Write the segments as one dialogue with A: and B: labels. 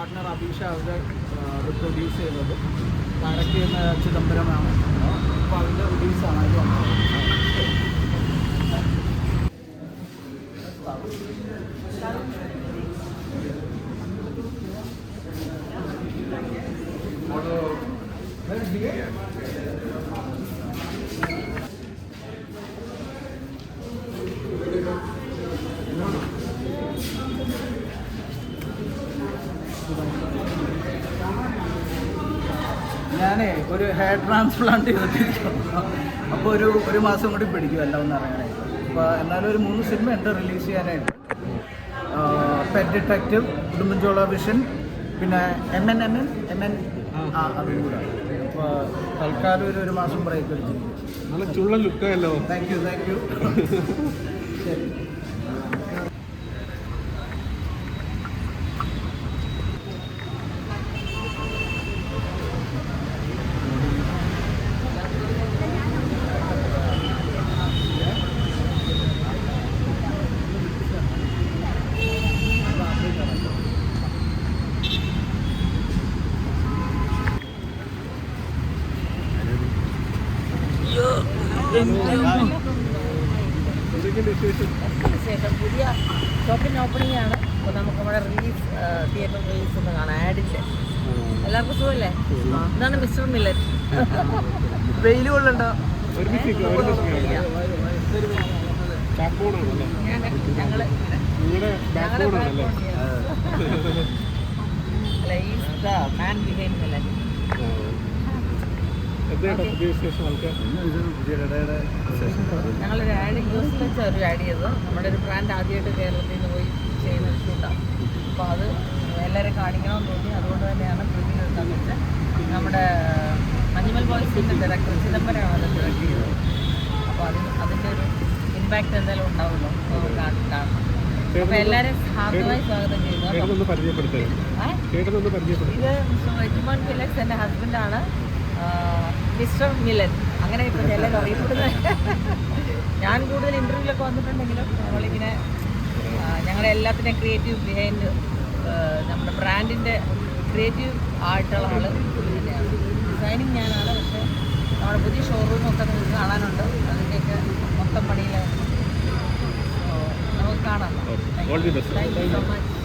A: Partner Abeesha അവരുടെ അത് produce ചെയ്തത്. ഡയറക്റ്റ് ചെയ്യുന്ന ചിദംബരമാണ്. അപ്പോൾ അതിന്റെ റിലീസാണ് അത് വന്നത്. ഞാനേ ഹെയർ ട്രാൻസ്പ്ലാന്റ് ചെയ്തിട്ടിരിക്കുന്നു. അപ്പോൾ ഒരു ഒരു മാസം കൂടി പിടിക്കും എല്ലാം ഒന്ന് അറിയാനായിട്ട് അപ്പോൾ എന്നാലും ഒരു മൂന്ന് സിനിമ ഉണ്ട് റിലീസ് ചെയ്യാനായിട്ട് പെറ്റ് ഡിറ്റക്റ്റീവ് ഉടുമ്പൻചോള വിഷൻ പിന്നെ M N M N M N ആ അതും കൂടെ. അപ്പോൾ തൽക്കാലം ഒരു ഒരു മാസം ബ്രേക്ക് എടുത്തിരിക്കും
B: നല്ല ചുള്ള ലുക്കല്ലോ
A: താങ്ക് യു താങ്ക് യു ശരി.
B: വിശേഷം
C: ശേഷം പുതിയ ഷോപ്പിംഗ് ഓപ്പണിംഗ് ആണ്. അപ്പോൾ നമുക്ക് നമ്മുടെ റിലീസ് തിയേറ്റർ റിലീസ് ഒന്ന് കാണാം. ആഡിന്റെ എല്ലാവർക്കും സുഖമല്ലേ? ഇതാണ് മിസ്റ്റർ മില്ലൻ.
A: വെയിൽ കൊള്ളണ്ടോ.
C: ഞങ്ങൾ അല്ല ദ മാൻ ബിഹൈൻഡ് മില്ലൻ
B: എന്താ പുതിയ വിശേഷം ആൾക്കാർ
C: ഞങ്ങളൊരു ആഡ് ന്യൂസിൽ വെച്ചാൽ ഒരു ആഡ് ചെയ്തത്. നമ്മുടെ ഒരു ബ്രാൻഡ് ആദ്യമായിട്ട് കേരളത്തിൽ നിന്ന് പോയി ചെയ്യുന്ന ഒരു ഷൂട്ടാണ് അപ്പോൾ അത് എല്ലാവരെയും കാണിക്കണമെന്ന് തോന്നി. അതുകൊണ്ട് തന്നെയാണ് പ്രിവ്യൂ എടുക്കാന്ന് വെച്ചാൽ നമ്മുടെ അനിമൽ ബോയ്സിന്റെ ഡയറക്ടർ ചിദംബരമാണ് അത് ഡയറക്ട് ചെയ്തത്. അപ്പോൾ അതിന് അതിന്റെ ഒരു ഇമ്പാക്റ്റ് എന്തായാലും ഉണ്ടാവുമല്ലോ. കാണാം. അപ്പോൾ എല്ലാവരും ഹാർദമായി സ്വാഗതം
B: പരിചയപ്പെടുത്തേ
C: ഇത് ജിമോൻ ഫിലക്സ് എന്റെ ഹസ്ബൻഡാണ് മിസ്റ്റർ മിലൻ അങ്ങനെ ഇപ്പോൾ എല്ലാവരും അറിയപ്പെടുന്നത് ഞാൻ കൂടുതൽ ഇന്റർവ്യൂലൊക്കെ വന്നിട്ടുണ്ടെങ്കിലും നമ്മളിങ്ങനെ ഞങ്ങളുടെ എല്ലാത്തിന്റെയും ക്രിയേറ്റീവ് ബിഹൈൻഡ് നമ്മുടെ ബ്രാൻഡിന്റെ ക്രിയേറ്റീവ് ആയിട്ടുള്ള ആൾ തന്നെയാണ്. ഡിസൈനിങ് ഞാനാണ് പക്ഷേ നമ്മുടെ പുതിയ ഷോറൂമൊക്കെ നിങ്ങൾക്ക് കാണാനുണ്ട്. അതിന്റെയൊക്കെ മൊത്തം പണിയിൽ നമുക്ക് കാണാം. താങ്ക് യു സോ മച്ച്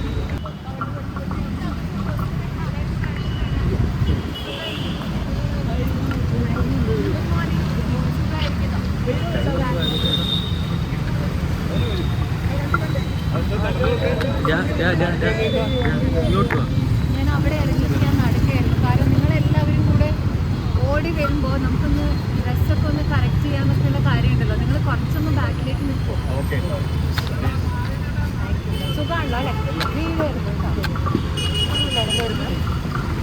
D: ഞാൻ അവിടെ ഇറങ്ങിയിട്ട് ഞാൻ നടക്കുകയായിരുന്നു കാരണം നിങ്ങളെല്ലാവരും കൂടെ ഓടി വരുമ്പോൾ നമുക്കൊന്ന് ഡ്രസ്സൊക്കെ ഒന്ന് കറക്റ്റ് ചെയ്യാന്നൊക്കെയുള്ള കാര്യമുണ്ടല്ലോ നിങ്ങൾ കുറച്ചൊന്ന് ബാക്കിലേക്ക് നിൽക്കും
B: ഓക്കെ
D: സുഖമാണല്ലോ അല്ലേ വീഴരുത് കേട്ടോ.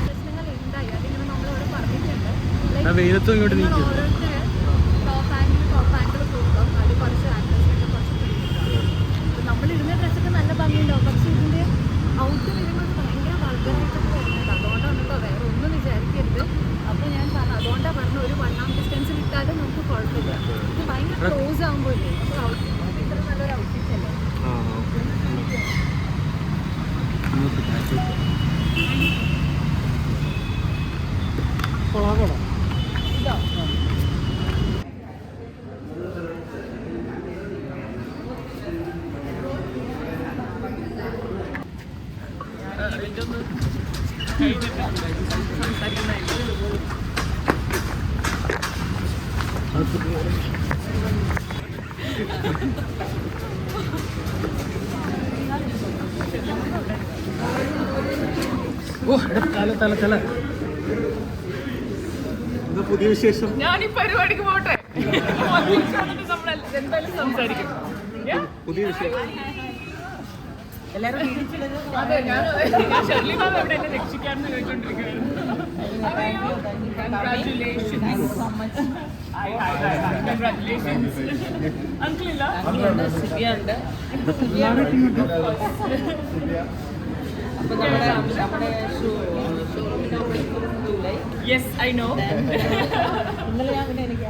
D: പ്രശ്നങ്ങൾ ഉണ്ടായി അതിങ്ങനെ നമ്മളോട് പറഞ്ഞിട്ടുണ്ട് Like,
A: വെയിലത്തും ഇങ്ങോട്ട്
D: നിങ്ങൾ ഓരോരുത്തര് ടോപ്പ് ആംഗിൾ ടോപ്പ് ആംഗിൾ കൊടുക്കും അത് കുറച്ച് ആക്ട്രസിനൊക്കെ കുറച്ച് പിടിക്കും അപ്പോൾ നമ്മളിടുന്ന ഡ്രസ്സൊക്കെ നല്ല ഭംഗിയുണ്ടാവും പക്ഷെ ഇതിന്റെ ഔട്ട് വരുമ്പോൾ ഭയങ്കര വൾഗറായിട്ടൊക്കെ വരുന്നുണ്ട് അതുകൊണ്ടാണ് കേട്ടോ വേറെ ഒന്നും വിചാരിക്കരുത് അപ്പോൾ ഞാൻ പറഞ്ഞു അതുകൊണ്ടാണ് പറഞ്ഞ ഒരു വൺ ആം ഡിസ്റ്റൻസിൽ ഇട്ടാലും നമുക്ക് കുഴപ്പമില്ല ഇത് ഭയങ്കര ക്ലോസ് ആകുമ്പോൾ ഇല്ലേ അപ്പോൾ ഔട്ട് ഇത്ര നല്ലൊരു ഔട്ട്ഫിറ്റ് അല്ലേ
B: ആ കൊള്ളാം കൊള്ളാം
C: ഇതോ
A: ഓ തല തല തല
B: പുതിയ വിശേഷം
E: ഞാൻ ഈ പരിപാടിക്ക് പോട്ടെ? നമ്മൾ എന്തായാലും സംസാരിക്കും?
B: പുതിയ വിശേഷം
C: എല്ലാവരും
E: രക്ഷിക്കാമെന്ന്
C: ഉണ്ട് അപ്പോൾ നമ്മുടെ നമ്മുടെ ഷോറൂമിന്റെ ജൂലൈ
E: യെസ് ഐ നോ
C: ഇന്നലെ ഞാൻ പിന്നെ എനിക്ക്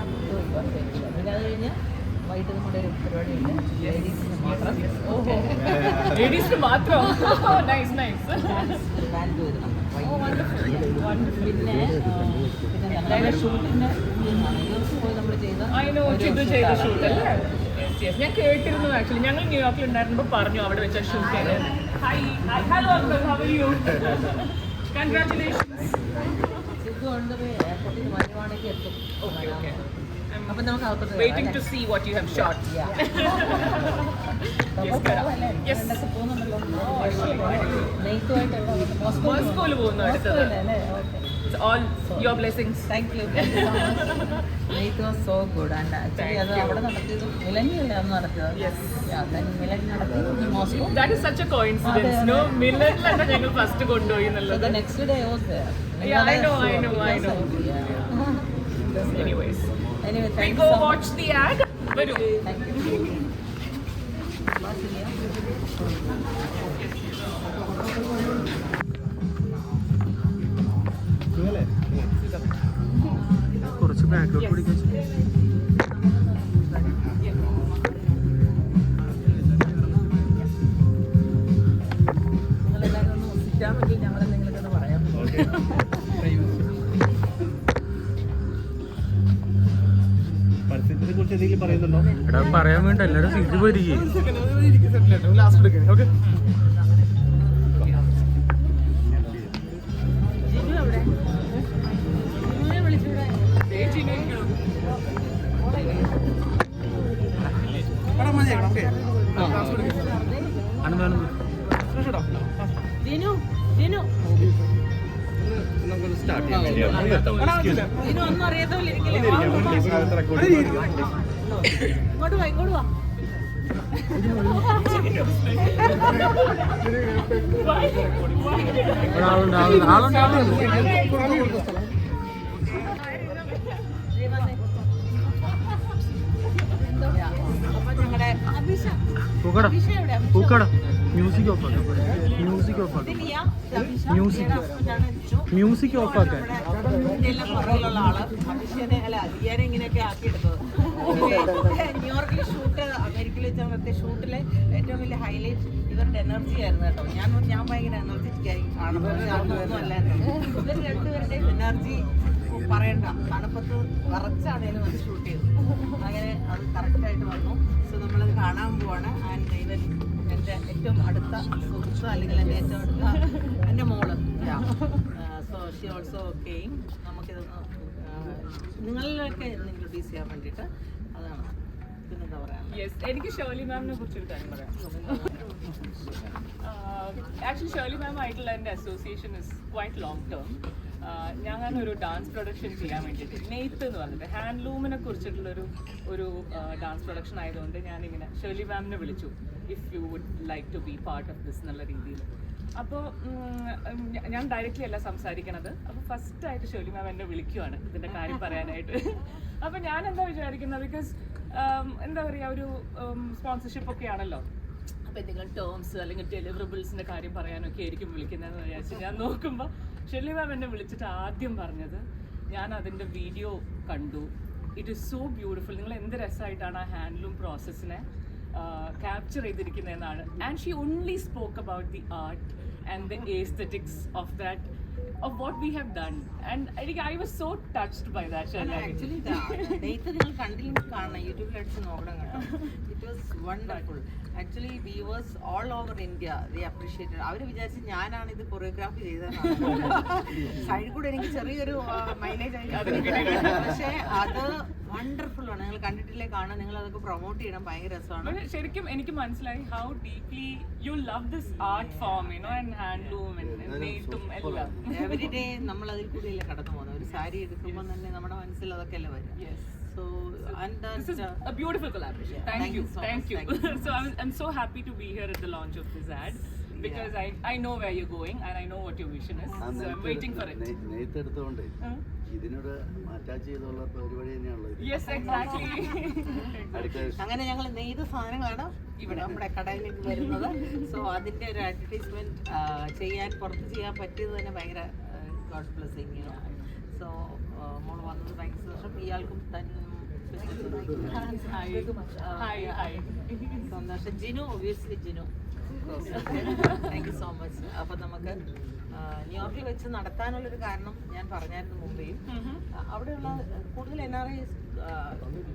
C: അത് കഴിഞ്ഞ് വൈകിട്ട് നമ്മുടെ ഒരു പരിപാടിയുണ്ട്. ലേഡീസിന് മാത്രം.
E: ലേഡീസിന് മാത്രം? നൈസ് നൈസ്
C: പിന്നെ എന്തായാലും പോയി നമ്മൾ ചെയ്ത
E: ഐ നോ ചിന്തു ചെയ്ത ഷൂട്ട് അല്ലേ. ഞാൻ കേട്ടിരുന്നു ആക്ച്വലി ഞങ്ങൾ ന്യൂയോർക്കിൽ ഉണ്ടായിരുന്നപ്പോൾ പറഞ്ഞു അവിടെ വെച്ച ഷൂട്ട് ചെയ്ത് hi hello uncle how you congratulations
C: Sidhu കൊണ്ട് എയർപോർട്ടിൽ വരുവാണെങ്കിൽ എത്തും.
E: ഓക്കെ ഓക്കെ
C: അപ്പം നമുക്ക് അകത്തോട്ട്
E: waiting to see what you have shot മോസ്കോയിൽ പോകുന്നു അടുത്തത്. All your blessings
C: thank you നെയ്ത്ത് was so good and actually അത് അവിടെ നടത്തിയത് മിലനിയല്ലേ അന്ന് നടത്തിയത്. മിലൻ നടത്തി Moscow
E: that is such a coincidence no മില്ലറ്റിലാണ് ഞങ്ങൾ ഫസ്റ്റ് കൊണ്ടുപോയി
C: So
E: എന്നുള്ളത്
C: next day day there I there.
E: I know I.
C: Yeah.
E: Anyways
C: Anyway,
E: We go
C: so
E: watch the ad. വരൂ.
C: Thank you.
B: കുറച്ച് ബാക്കിലോട്ട് പിടിക്കാൻ
F: എടാ പറയാൻ വേണ്ട എല്ലാരും സീറ്റ് പോയിരിക്കും
B: സ്റ്റാർട്ട് ചെയ്യാൻ
C: വേണ്ടി ഒന്നും അറിയാത്തപോലെ ഇരിക്കില്ലേ? ഇങ്ങോട്ട് വാ ഇങ്ങോട്ട് വാ.
F: ആളുണ്ട് ആളുണ്ട്. ആളുണ്ട്.
C: അപ്പൊ
F: പൂക്കട പൂക്കട മ്യൂസിക് ഓഫ് ആക്കാം. മ്യൂസിക് ഓഫ് ആക്കാം.
C: മ്യൂസിക്
F: മ്യൂസിക് ഓഫ് ആക്കാൻ.
C: പുറകിലുള്ള ആൾ. അഭിഷേനെ അല്ല അലിയാനെ ഇങ്ങനെയൊക്കെ ആക്കിയെടുത്തത്. ന്യൂയോർക്കിൽ ഷൂട്ട് അമേരിക്കയിൽ വെച്ച് ഷൂട്ടിലെ ഏറ്റവും വലിയ ഹൈലൈറ്റ് ഇവരുടെ എനർജി ആയിരുന്നു കേട്ടോ. ഞാൻ ഞാൻ ഭയങ്കര എനർജറ്റിക് ആയി. കാണുമ്പോൾ ഒന്നും അല്ലായിരുന്നു. ഇവർ രണ്ടുപേരുടെയും എനർജി പറയണ്ട. തണുപ്പത്ത് വിറച്ചാണേലും അത് ഷൂട്ട് ചെയ്തു. അങ്ങനെ അത് കറക്റ്റായിട്ട് വന്നു. സോ നമ്മളത് കാണാൻ പോവാണ്. ആൻഡ് ഇവൻ എന്റെ ഏറ്റവും അടുത്ത സുഹൃത്ത് അല്ലെങ്കിൽ എന്റെ ഏറ്റവും അടുത്ത എന്റെ മോൾ. സോ ഷി ഓൾസോ കെയിം നമുക്കിതൊന്ന് നിങ്ങളിലൊക്കെ ഇൻട്രൊഡ്യൂസ് ചെയ്യാൻ വേണ്ടിയിട്ട് അതാണ്. പിന്നെന്താ പറയാ
E: എനിക്ക് ഷോലി മാമിനെ കുറിച്ച് ഒരു കാര്യം പറയാം ആക്ച്വലി ഷേർലി മാം ആയിട്ടുള്ള എന്റെ association is quite long term ഞാൻ അങ്ങനെ ഒരു ഡാൻസ് പ്രൊഡക്ഷൻ ചെയ്യാൻ വേണ്ടിയിട്ട് നെയ്ത്ത് എന്ന് പറഞ്ഞിട്ട് ഹാൻഡ്ലൂമിനെ കുറിച്ചിട്ടുള്ളൊരു ഒരു ഡാൻസ് പ്രൊഡക്ഷൻ ആയതുകൊണ്ട് ഞാനിങ്ങനെ ഷേർലി മാമിനെ വിളിച്ചു. If you would like to be part of this എന്നുള്ള രീതിയിൽ. അപ്പോൾ ഞാൻ ഡയറക്റ്റ്ലി അല്ല സംസാരിക്കണത്. അപ്പോൾ ഫസ്റ്റ് ആയിട്ട് ഷേർലി മാം എന്നെ വിളിക്കുവാണ് ഇതിന്റെ കാര്യം പറയാനായിട്ട്. അപ്പോൾ ഞാൻ എന്താ വിചാരിക്കുന്നത് ബിക്കോസ് എന്താ പറയുക ഒരു സ്പോൺസർഷിപ്പ് ഒക്കെ ആണല്ലോ. അപ്പോൾ എന്തെങ്കിലും ടേംസ് അല്ലെങ്കിൽ ഡെലിവറബിൾസിന്റെ കാര്യം പറയാനൊക്കെ ആയിരിക്കും വിളിക്കുന്നതെന്ന് വിചാരിച്ചു ഞാൻ നോക്കുമ്പോൾ ഷെല്ലി മാം എന്നെ വിളിച്ചിട്ട് ആദ്യം പറഞ്ഞത് ഞാൻ അതിന്റെ വീഡിയോ കണ്ടു. ഇറ്റ് ഇസ് സോ ബ്യൂട്ടിഫുൾ നിങ്ങൾ എന്ത് രസമായിട്ടാണ് ആ ഹാൻഡ്ലൂം പ്രോസസ്സിനെ capture ചെയ്തിരിക്കുന്നതെന്നാണ്. And she only spoke about the art and the aesthetics of that of what we have done and എനിക്ക് I was so touched by that
C: actually date നിങ്ങൾ കണ്ടില്ലെങ്കിൽ കാണണം. യൂട്യൂബിൽ അടിച്ച് നോക്കണം കേട്ടോ. It was wonderful actually viewers all over India the appreciated അവർ വിചാരിച്ച് ഞാനാണ് ഇത് കൊറിയോഗ്രാഫി ചെയ്തത് സൈഡിൽ കൂടെ എനിക്ക് ചെറിയൊരു മൈലേജ് ആയിട്ട് പക്ഷേ അത് വണ്ടർഫുൾ ആണ് നിങ്ങൾ കണ്ടിട്ടില്ലേ കാണാൻ നിങ്ങൾ അതൊക്കെ പ്രൊമോട്ട് ചെയ്യണം ഭയങ്കര രസമാണ്
E: ശരിക്കും എനിക്ക് മനസ്സിലായി how deeply you love this art form you know and handloom നെയ്ത്തും എല്ലാം
C: എവറി ഡേ നമ്മൾ അതിൽ കൂടിയല്ലേ കടന്നു പോകുന്നത് ഒരു സാരി എടുക്കുമ്പോൾ തന്നെ നമ്മുടെ മനസ്സിൽ അതൊക്കെ അല്ലേ വരും
E: Yes.
C: So
E: This is
C: and
E: a beautiful collaboration. Thank,
C: Thank
E: you.
C: you so
E: Thank
C: much.
E: you.
C: Thank you
E: so I'm, I'm so happy to be here at the launch of this ad because I, I know where you're going and I know what your vision is. So I'm waiting for it.
G: നെയ്ത്ത് attach ചെയ്തുള്ള പരിപാടി തന്നെയാണുള്ളത്
C: അങ്ങനെ ഞങ്ങൾ നെയ്ത സാധനങ്ങളാണ് ഇവിടെ. നമ്മുടെ കടയിലേക്ക് വരുന്നത്. സോ അതിന്റെ ഒരു അഡ്വർടൈസ്മെന്റ് ചെയ്യാൻ പുറത്ത് ചെയ്യാൻ പറ്റിയത് തന്നെ ഭയങ്കര ഗോഡ് ബ്ലെസ്സിങ് സോ മോൾ വന്നത് ഭയങ്കര സന്തോഷം. ഇയാൾക്കും
E: തന്നെ
C: സന്തോഷം. Jinu obviously Jinu. Thank you so much അപ്പൊ നമുക്ക് ന്യൂയോർക്കിൽ വെച്ച് നടത്താനുള്ളൊരു കാരണം ഞാൻ പറഞ്ഞായിരുന്നു മുമ്പേയും അവിടെയുള്ള കൂടുതൽ N R I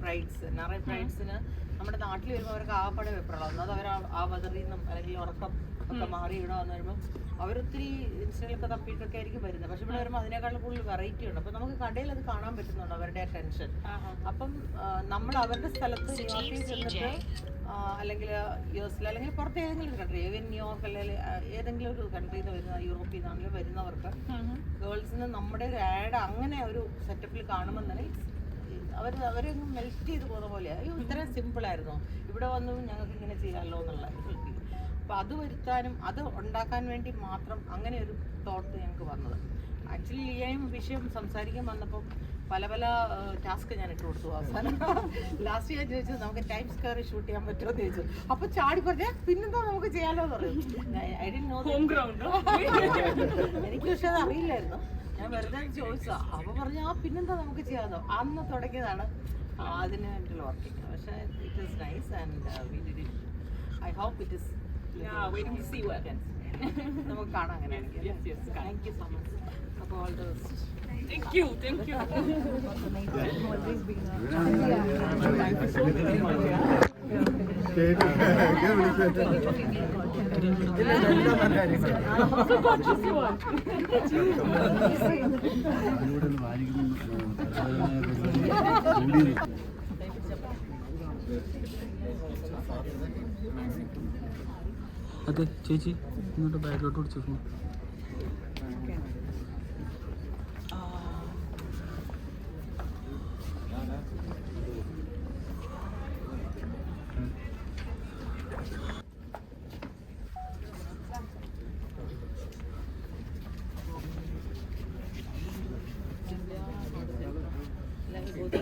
C: brides N R I ബ്രൈഡ്സിന് നമ്മുടെ നാട്ടിൽ വരുമ്പോൾ അവർക്ക് ആകപ്പാടെ വെപ്പുള്ളൂ ഒന്നത് അവർ ആ വതറിൽ നിന്നും അല്ലെങ്കിൽ ഉറക്കം ഒക്കെ മാറി ഇവിടെ വന്നു വരുമ്പോൾ അവരൊത്തിരി ഇൻസ്റ്റയിലൊക്കെ തപ്പിയിട്ടൊക്കെ ആയിരിക്കും വരുന്നത്. പക്ഷെ ഇവിടെ വരുമ്പോൾ അതിനേക്കാളും കൂടുതൽ വെറൈറ്റി ഉണ്ട്. അപ്പം നമുക്ക് കടയിൽ അത് കാണാൻ പറ്റുന്നുണ്ട് അവരുടെ ടെൻഷൻ അപ്പം നമ്മൾ അവരുടെ സ്ഥലത്ത് ന്യൂയോർക്കിൽ ചെന്നിട്ട് അല്ലെങ്കിൽ യു എസിൽ അല്ലെങ്കിൽ പുറത്ത് ഏതെങ്കിലും ഒരു കൺട്രി ഈവൻ ന്യൂയോർക്ക് അല്ലെങ്കിൽ ഏതെങ്കിലും ഒരു കൺട്രിയിൽ നിന്ന് വരുന്ന യൂറോപ്പിൽ നിന്നാണെങ്കിലും വരുന്നവർക്ക് ഗേൾസിന് നമ്മുടെ ഒരു ആഡ് അങ്ങനെ ഒരു സെറ്റപ്പിൽ കാണുമ്പോൾ തന്നെ അവർ അവരെ മെൽറ്റ് ചെയ്ത് പോകുന്ന പോലെ അയ്യോ ഇത്രയും സിമ്പിളായിരുന്നു ഇവിടെ വന്നു ഞങ്ങൾക്ക് ഇങ്ങനെ ചെയ്യാമല്ലോ എന്നുള്ള അപ്പോൾ അത് വരുത്താനും അത് ഉണ്ടാക്കാൻ വേണ്ടി മാത്രം അങ്ങനെ ഒരു തോട്ട് ഞങ്ങൾക്ക് വന്നത്. ആക്ച്വലി ലിയയും വിഷയം സംസാരിക്കാൻ വന്നപ്പോൾ പല പല ടാസ്ക് ഞാൻ ഇട്ട് കൊടുത്തു അവസാനം. ലാസ്റ്റ് ഞാൻ ചോദിച്ചത് നമുക്ക് ടൈം സ്ക്വയർ ഷൂട്ട് ചെയ്യാൻ പറ്റുമോ എന്ന് ചോദിച്ചു. അപ്പൊ ചാടി പറഞ്ഞാൽ പിന്നെന്താ നമുക്ക് ചെയ്യാലോ എന്ന് പറയും എനിക്ക് പക്ഷെ അത് അറിയില്ലായിരുന്നു. ഞാൻ വെറുതെ ചോദിച്ചതാ അപ്പൊ പറഞ്ഞു ആ പിന്നെന്താ നമുക്ക് ചെയ്യാതോ അന്ന് തുടങ്ങിയതാണ് അതിന് വേണ്ടിയുള്ള വർക്കിംഗ് പക്ഷെ it is nice and we did it I hope it
E: what
C: നമുക്ക് കാണാം അങ്ങനെയാണെങ്കിൽ. താങ്ക് യു സോ മച്ച് അപ്പോൾ all ദ
E: Thank you, thank you.
F: അതെ ചേച്ചി ഇങ്ങോട്ട് ബാക്കിലോട്ട് പിടിച്ചു ഫോൺ
B: രണ്ടു വാക്ക്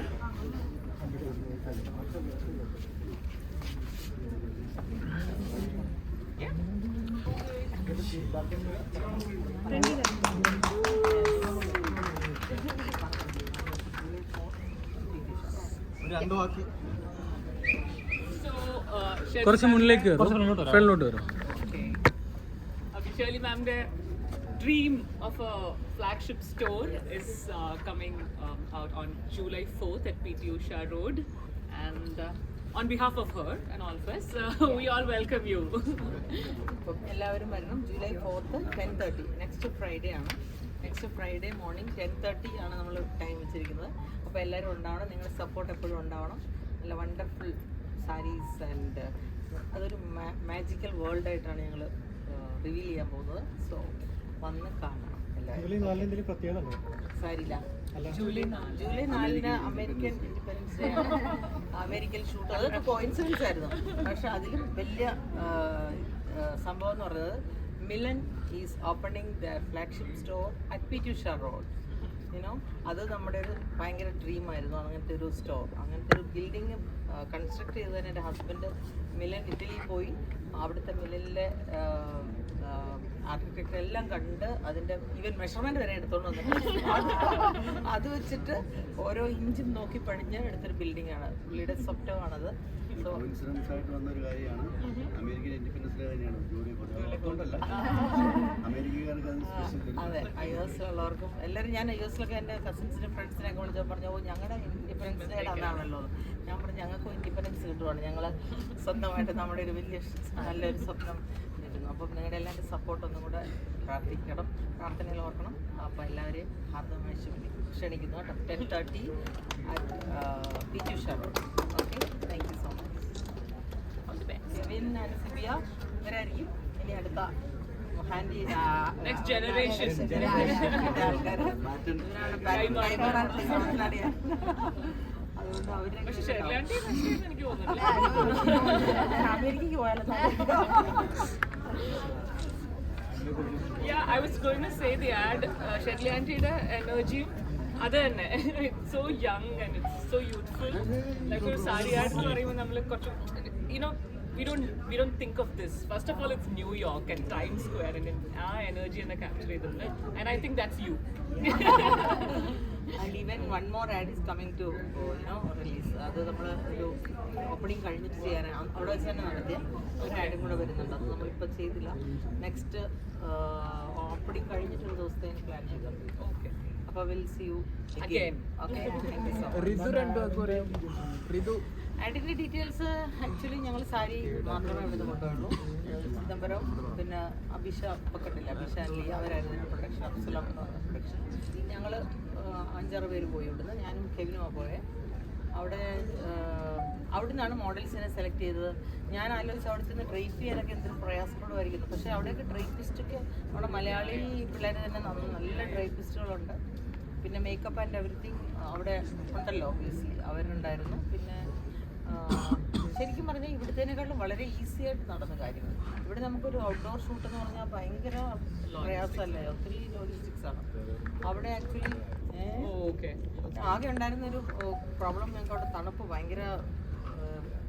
E: So, uh, Shirley
F: കുറച്ച് മുന്നിലേക്ക് ഫ്രണ്ടിലോട്ട് വരും
E: Okay. Okay, Shirley ma'am, the dream of a flagship store is uh, coming um, out on July 4th at PT Usha Road. And uh, on behalf of her and all of us, uh, we all welcome you.
C: എല്ലാവരും വരണം July fourth ten thirty next Friday ആണ് next Friday morning ten thirty ആണ് നമ്മൾ time വെച്ചിരിക്കുന്നത് അപ്പോൾ എല്ലാവരും ഉണ്ടാവണം നിങ്ങളുടെ സപ്പോർട്ട് എപ്പോഴും ഉണ്ടാവണം. നല്ല വണ്ടർഫുൾ സാരീസ് ആൻഡ് അതൊരു മാജിക്കൽ വേൾഡ് ആയിട്ടാണ് ഞങ്ങൾ റിവീൽ ചെയ്യാൻ പോകുന്നത്. സോ വന്ന് കാണണം സാരില്ല ജൂലൈ നാലിന് American independence day American shoot അതൊക്കെ കോയിൻസിഡൻസ് ആയിരുന്നു. പക്ഷെ അതിലും വലിയ സംഭവം എന്ന് പറയുന്നത് Milan is opening the flagship store at P T Usha road you know അത് നമ്മുടെ ഒരു ഭയങ്കര ഡ്രീം ആയിരുന്നു. അങ്ങനത്തെ ഒരു സ്റ്റോർ അങ്ങനത്തെ ഒരു ബിൽഡിങ് കൺസ്ട്രക്ട് ചെയ്തതിന് എന്റെ ഹസ്ബൻഡ് മിലൻ ഇറ്റലിയിൽ പോയി. അവിടുത്തെ മിലനിലെ ആർക്കിടെക്ചർ എല്ലാം കണ്ട് അതിന്റെ ഈവൻ മെഷർമെന്റ് വരെ എടുത്തോണ്ട് വന്നു അത് വെച്ചിട്ട് ഓരോ ഇഞ്ചും നോക്കി പണിഞ്ഞ് എടുത്തൊരു ബിൽഡിംഗ് ആണ്. പുള്ളിയുടെ സ്വപ്നമാണത്. സോ
G: ഇൻസിഡൻസ് ആയിട്ട് വന്നൊരു കാര്യമാണ്. അമേരിക്കൻ ഇൻഡിപെൻഡൻസ് ഡേ തന്നെയാണ് അത്
C: ഐ എസിലുള്ളവർക്കും എല്ലാവരും ഞാൻ ഐ എസിലൊക്കെ എന്റെ കസിൻസിനും ഫ്രണ്ട്സിനെയൊക്കെ വിളിച്ചപ്പോൾ പറഞ്ഞു ഓ ഞങ്ങളുടെ ഇൻഡിപെൻഡൻസ് ഡേ അതാണല്ലോ ഞാൻ പറഞ്ഞു ഞങ്ങൾക്കും ഇൻഡിപെൻഡൻസ് കിട്ടുവാണ്. ഞങ്ങൾ സ്വന്തമായിട്ട് നമ്മുടെ ഒരു വലിയ നല്ലൊരു സ്വപ്നം കിട്ടുന്നു അപ്പം നിങ്ങളുടെ എല്ലാവരുടെ സപ്പോർട്ട് ഒന്നും കൂടെ പ്രാർത്ഥിക്കണം പ്രാർത്ഥനയിൽ ഓർക്കണം. അപ്പോൾ എല്ലാവരെയും ഹാർദമായി ക്ഷണി- ക്ഷണിക്കുന്നു കേട്ടോ. Ten thirty P T okay thank you so much and Sibiya ഇവരായിരിക്കും. ഇനി അടുത്ത ഹാൻഡി നെക്സ്റ്റ് ജനറേഷൻ
E: പക്ഷെ ഷെർലി ആന്റി ഫസ്റ്റ് എനിക്ക് തോന്നുന്നില്ല.
C: അമേരിക്കക്ക് പോയാലോ?
E: Yeah, I was going to say the ad, uh, Shetli Auntie energy. അത് തന്നെ. It's so young and it's so youthful like ഒരു sari ad എന്ന് പറയുമ്പോൾ നമ്മൾ കുറച്ച് you know we don't we don't think of this first of all it's New York and time square and ആ energy എന്നെ capture ചെയ്തിട്ടുണ്ട് and I think that's you
C: and even one more ad is coming to you know release അത് നമ്മൾ ഒരു opening കഴിഞ്ഞിട്ട് ചെയ്യാനാണ് അവിടെ വെച്ച് തന്നെ നടത്തിയ ഒരു ആഡും കൂടെ വരുന്നുണ്ട്. അത് നമ്മളിപ്പോൾ ചെയ്തില്ല. നെക്സ്റ്റ് ഓപ്പണിംഗ് കഴിഞ്ഞിട്ട് ഒരു ദിവസത്തെ പ്ലാൻ ചെയ്തിട്ടുണ്ട്
E: ഓക്കെ
C: അപ്പോൾ will see you
E: Again.
C: Okay
F: Ritu രണ്ടു പറയാം റിതു
C: ആഡിന്റെ ഡീറ്റെയിൽസ് ആക്ച്വലി ഞങ്ങൾ സാരി മാത്രമേ ഇവിടുന്ന് കൊണ്ടുപോയുള്ളൂ ചിദംബരം പിന്നെ അഭിഷ പക്കട്ടില്ല അഭിഷ അല്ലി അവരായിരുന്നു പ്രൊഡക്ഷൻ അബ്സുലാം പ്രൊഡക്ഷൻ ഞങ്ങൾ അഞ്ചാറ് പേര് പോയി ഇവിടുന്ന്. ഞാനും കെവിനുമാണ് പോയെ. അവിടെ അവിടെ നിന്നാണ് മോഡൽസിനെ സെലക്ട് ചെയ്തത്. ഞാൻ ആലോചിച്ച് അവിടെ ചെന്ന് ഡ്രൈപ്പ് ചെയ്യാനൊക്കെ എന്തൊരു പ്രയാസപ്പെടുമായിരിക്കുന്നു. പക്ഷേ അവിടെയൊക്കെ ഡ്രൈപ്പിസ്റ്റൊക്കെ നമ്മുടെ മലയാളി പിള്ളേർ തന്നെ നല്ല ഡ്രൈപ്പിസ്റ്റുകളുണ്ട് പിന്നെ മേക്കപ്പ് ആൻഡ് എവറിത്തിങ് അവിടെ ഉണ്ടല്ലോ ഒബ്വിയസ്ലി അവരുണ്ടായിരുന്നു. പിന്നെ ശരിക്കും പറഞ്ഞാൽ ഇവിടുത്തേനേക്കാളും വളരെ ഈസി ആയിട്ട് നടന്ന കാര്യങ്ങൾ. ഇവിടെ നമുക്കൊരു ഔട്ട്ഡോർ ഷൂട്ട് എന്ന് പറഞ്ഞാൽ ഭയങ്കര പ്രയാസമല്ലേ? ഒത്തിരി ലോജിസ്റ്റിക്സ് ആണ്. അവിടെ ആക്ച്വലി
E: ഓക്കെ.
C: ആകെ ഉണ്ടായിരുന്ന ഒരു പ്രോബ്ലം ഞങ്ങൾക്ക് അവിടെ തണുപ്പ് ഭയങ്കര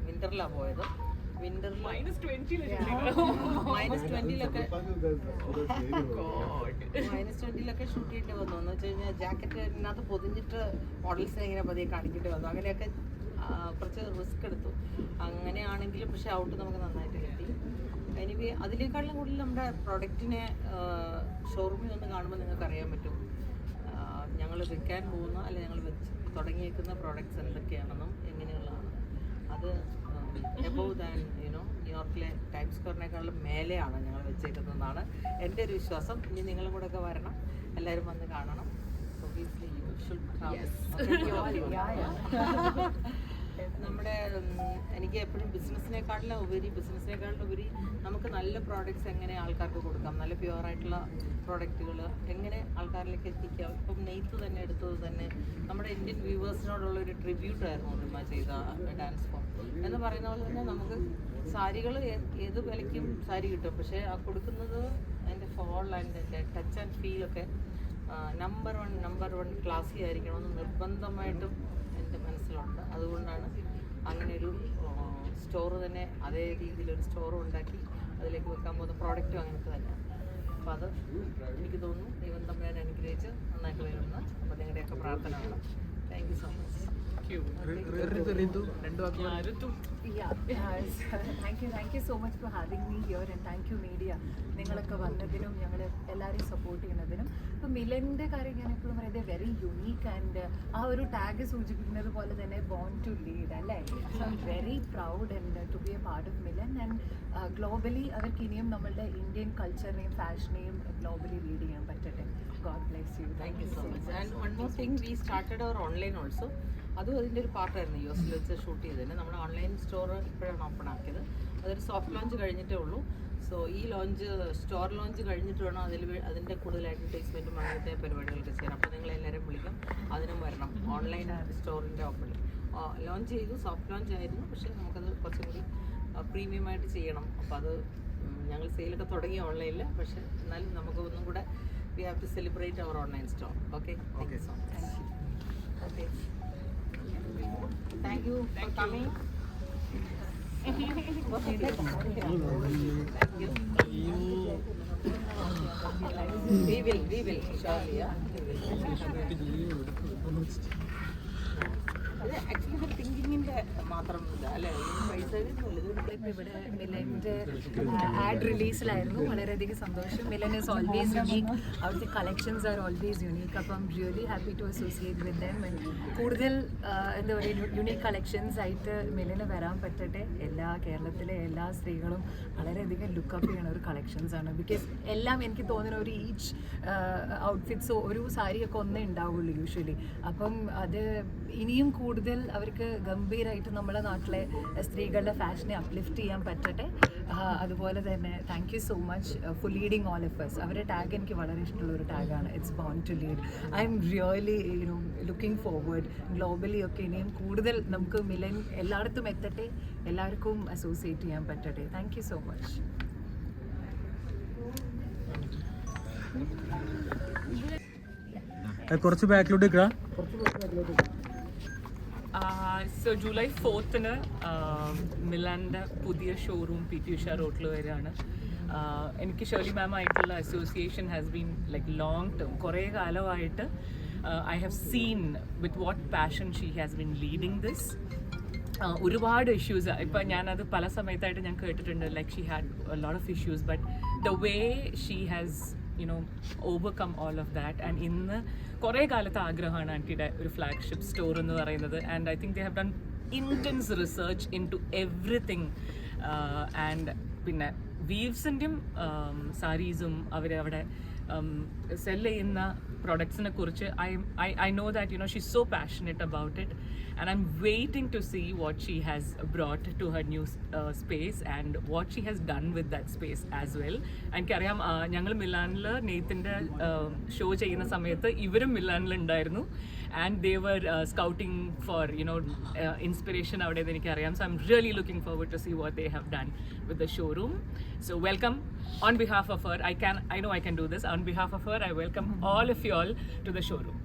C: വിന്ററിലാണ് പോയത്. വിന്റർ
E: മൈനസ് ട്വന്റി
C: മൈനസ് ട്വന്റിയിലൊക്കെ മൈനസ് ട്വന്റിയിലൊക്കെ ഷൂട്ട് ചെയ്യേണ്ടി വന്നു. എന്ന് വെച്ച് കഴിഞ്ഞാൽ ജാക്കറ്റിനകത്ത് പൊതിഞ്ഞിട്ട് മോഡൽസിനെ ഇങ്ങനെ പതിയെ കാണിക്കേണ്ടി വന്നു. അങ്ങനെയൊക്കെ കുറച്ച് റിസ്ക് എടുത്തു. അങ്ങനെയാണെങ്കിലും പക്ഷേ ഔട്ട് നമുക്ക് നന്നായിട്ട് കിട്ടി. എനിവേ അതിനേക്കാളും കൂടുതൽ നമ്മുടെ പ്രൊഡക്റ്റിനെ ഷോറൂമിൽ നിന്ന് കാണുമ്പോൾ നിങ്ങൾക്ക് അറിയാൻ പറ്റും. ഞങ്ങൾ വിൽക്കാൻ പോകുന്ന അല്ലെങ്കിൽ ഞങ്ങൾ വെച്ച് തുടങ്ങിയേക്കുന്ന പ്രോഡക്റ്റ്സ് എന്തൊക്കെയാണെന്നും എങ്ങനെയുള്ളതാണ്. അത് എബോവ് ദാൻ യുനോ ന്യൂയോർക്കിലെ ടൈം സ്ക്വയറിനേക്കാളും മേലെയാണ് ഞങ്ങൾ വെച്ചേക്കുന്നതെന്നാണ് എന്റെ ഒരു വിശ്വാസം. ഇനി നിങ്ങളും കൂടെ ഒക്കെ വരണം. എല്ലാവരും വന്ന് കാണണം. ഒബിയസ്ലി യു ഷുഡ് നമ്മുടെ എനിക്ക് എപ്പോഴും ബിസിനസ്സിനെക്കാട്ടിലും ഉപരി ബിസിനസ്സിനെക്കാട്ടിലും ഉപരി നമുക്ക് നല്ല പ്രോഡക്റ്റ്സ് എങ്ങനെ ആൾക്കാർക്ക് കൊടുക്കാം? നല്ല പ്യുവറായിട്ടുള്ള പ്രോഡക്റ്റുകൾ എങ്ങനെ ആൾക്കാരിലേക്ക് എത്തിക്കാം? ഇപ്പം നെയ്ത്ത് തന്നെ എടുത്തത് തന്നെ നമ്മുടെ ഇന്ത്യൻ വ്യൂവേഴ്സിനോടുള്ള ഒരു ട്രിബ്യൂട്ട് ആയിരുന്നു ഉമ്മ ചെയ്ത ഡാൻസ് ഫോം എന്ന് പറയുന്ന പോലെ തന്നെ നമുക്ക് സാരികൾ ഏത് വിലയ്ക്കും സാരി കിട്ടും. പക്ഷേ ആ കൊടുക്കുന്നത് അതിന്റെ ഫോൾ ആൻഡ് അതിന്റെ ടച്ച് ആൻഡ് ഫീലൊക്കെ നമ്പർ വൺ നമ്പർ വൺ ക്ലാസ്സിൽ ആയിരിക്കണമെന്ന് നിർബന്ധമായിട്ടും എന്റെ മനസ്സിലുണ്ട്. അതുകൊണ്ടാണ് അങ്ങനെ ഒരു സ്റ്റോർ തന്നെ അതേ രീതിയിലൊരു സ്റ്റോർ ഉണ്ടാക്കി അതിലേക്ക് വെക്കാൻ പോകുന്ന പ്രോഡക്റ്റും അങ്ങനത്തെ തന്നെയാണ്. അപ്പോൾ അത് എനിക്ക് തോന്നുന്നു ദൈവം തമ്മിൽ അനുഗ്രഹിച്ച് നന്നായിട്ട് വരുമെന്ന് അപ്പോൾ നിങ്ങളുടെയൊക്കെ പ്രാർത്ഥന വേണം thank you so much
F: thank you thank you so
E: much
H: for guys, thank you, thank you so much for having me here and thank you media. നിങ്ങളൊക്കെ വന്നതിനും ഞങ്ങൾ എല്ലാവരെയും സപ്പോർട്ട് ചെയ്യുന്നതിനും. ഇപ്പം മിലന്റെ കാര്യം ഞാൻ എപ്പോഴും പറയുന്നത് വെരി യുണീക്ക് ആൻഡ് ആ ഒരു ടാഗ് സൂചിപ്പിക്കുന്നത് പോലെ തന്നെ ബോൺ ടു ലീഡ് അല്ലേ? So I very proud and to be a part of Milan and globally അവർക്ക് ഇനിയും നമ്മളുടെ ഇന്ത്യൻ കൾച്ചറിനെയും ഫാഷനെയും ഗ്ലോബലി ലീഡ് ചെയ്യാൻ പറ്റട്ടെ. God bless you
C: thank you so much and one more thing we started our online also അതും അതിന്റെ ഒരു പാർട്ടായിരുന്നു യു എസിൽ വെച്ച് ഷൂട്ട് ചെയ്തതിന്. നമ്മുടെ ഓൺലൈൻ സ്റ്റോർ ഇപ്പോഴാണ് ഓപ്പൺ ആക്കിയത്. അതൊരു സോഫ്റ്റ് ലോഞ്ച് കഴിഞ്ഞിട്ടേ ഉള്ളൂ. സോ ഈ ലോഞ്ച് സ്റ്റോർ ലോഞ്ച് കഴിഞ്ഞിട്ട് വേണം അതിൽ അതിന്റെ കൂടുതൽ അഡ്വർടൈസ്മെന്റും അങ്ങനത്തെ പരിപാടികളൊക്കെ ചെയ്യാൻ. അപ്പോൾ നിങ്ങൾ എല്ലാവരും വിളിക്കാം. അതിനും വരണം. ഓൺലൈൻ സ്റ്റോറിന്റെ ഓപ്പണിൽ ലോഞ്ച് ചെയ്തു. സോഫ്റ്റ് ലോഞ്ച് ആയിരുന്നു. പക്ഷേ നമുക്കത് കുറച്ചും കൂടി പ്രീമിയം ആയിട്ട് ചെയ്യണം. അപ്പോൾ അത് ഞങ്ങൾ സെയിലൊക്കെ തുടങ്ങി ഓൺലൈനിൽ പക്ഷേ എന്നാലും നമുക്ക് ഒന്നും കൂടെ we have to celebrate our online store okay thank you so much okay thank you for coming. We will, we will, surely, yeah. We will.
H: Ad റിലീസിലായിരുന്നു വളരെയധികം സന്തോഷം. മിലൻ ഇസ് ഓൾവേസ് യുണീക്ക് അവിടുത്തെ കളക്ഷൻസ് ആർ ഓൾവേസ് യുണീക്ക് അപ്പം really happy to associate with them കൂടുതൽ എന്താ പറയുക unique collections ആയിട്ട് മിലന് വരാൻ പറ്റട്ടെ. എല്ലാ കേരളത്തിലെ എല്ലാ സ്ത്രീകളും വളരെയധികം ലുക്കപ്പ് ചെയ്യണ ഒരു കളക്ഷൻസ് ആണ്. ബിക്കോസ് എല്ലാം എനിക്ക് തോന്നുന്ന ഒരു ഈച്ച് ഔട്ട്ഫിറ്റ്സ് ഒരു സാരിയൊക്കെ ഒന്നേ ഉണ്ടാവുള്ളൂ യൂഷ്വലി അപ്പം അത് ഇനിയും കൂടുതൽ അവർക്ക് ഗംഭീരമായിട്ട് നമ്മുടെ നാട്ടിലെ സ്ത്രീകളുടെ ഫാഷനെ അപ്ലിഫ്റ്റ് ചെയ്യാൻ പറ്റട്ടെ. അതുപോലെ തന്നെ thank you so much for leading all of us അവരുടെ ടാഗ് എനിക്ക് വളരെ ഇഷ്ടമുള്ള ഒരു ടാഗാണ് it's born to lead I'm really you know looking forward globally ഒക്കെ ഇനിയും കൂടുതൽ നമുക്ക് മിലൻ എല്ലായിടത്തും എത്തട്ടെ. എല്ലാവർക്കും അസോസിയേറ്റ് ചെയ്യാൻ പറ്റട്ടെ. താങ്ക് യു സോ മച്ച്
F: കുറച്ച് ബാക്കിലോട്ട് നിൽക്കുക
E: സോ ജൂലൈ ഫോർത്തിന് മിലാന്റെ പുതിയ ഷോറൂം പി ടി ഉഷ റോഡിൽ വരികയാണ്. എനിക്ക് ഷേർലി മാം ആയിട്ടുള്ള association has been like long term കുറേ കാലമായിട്ട് I have seen with what passion she has been leading this ഒരുപാട് ഇഷ്യൂസ് ഇപ്പം ഞാനത് പല സമയത്തായിട്ട് ഞാൻ കേട്ടിട്ടുണ്ട് like she had lot of issues but the way she has you know overcome all of that and ഇന്ന് കുറേ കാലത്തെ ആഗ്രഹമാണ് ആന്റിയുടെ ഒരു ഫ്ലാഗ്ഷിപ്പ് സ്റ്റോർ എന്ന് പറയുന്നത്. And I think they have done intense research in to everything and പിന്നെ വീവ്സിന്റെയും സാരീസും അവർ അവിടെ സെൽ ചെയ്യുന്ന പ്രൊഡക്ട്സിനെ കുറിച്ച് I I know that you know she so passionate about it and I'm waiting to see what she has brought to her new space and what she has done with that space as well എനിക്കറിയാം ഞങ്ങൾ മിലാനിൽ നെയ്ത്തിന്റെ show ചെയ്യുന്ന സമയത്ത് ഇവരും മിലാനിൽ ഉണ്ടായിരുന്നു and they were scouting for you know inspiration അവിടെ നിന്ന് എനിക്കറിയാം so I'm really looking forward to see what they have done with the showroom so welcome on behalf of her i can i know i can do this on behalf of her i welcome all of you all to the showroom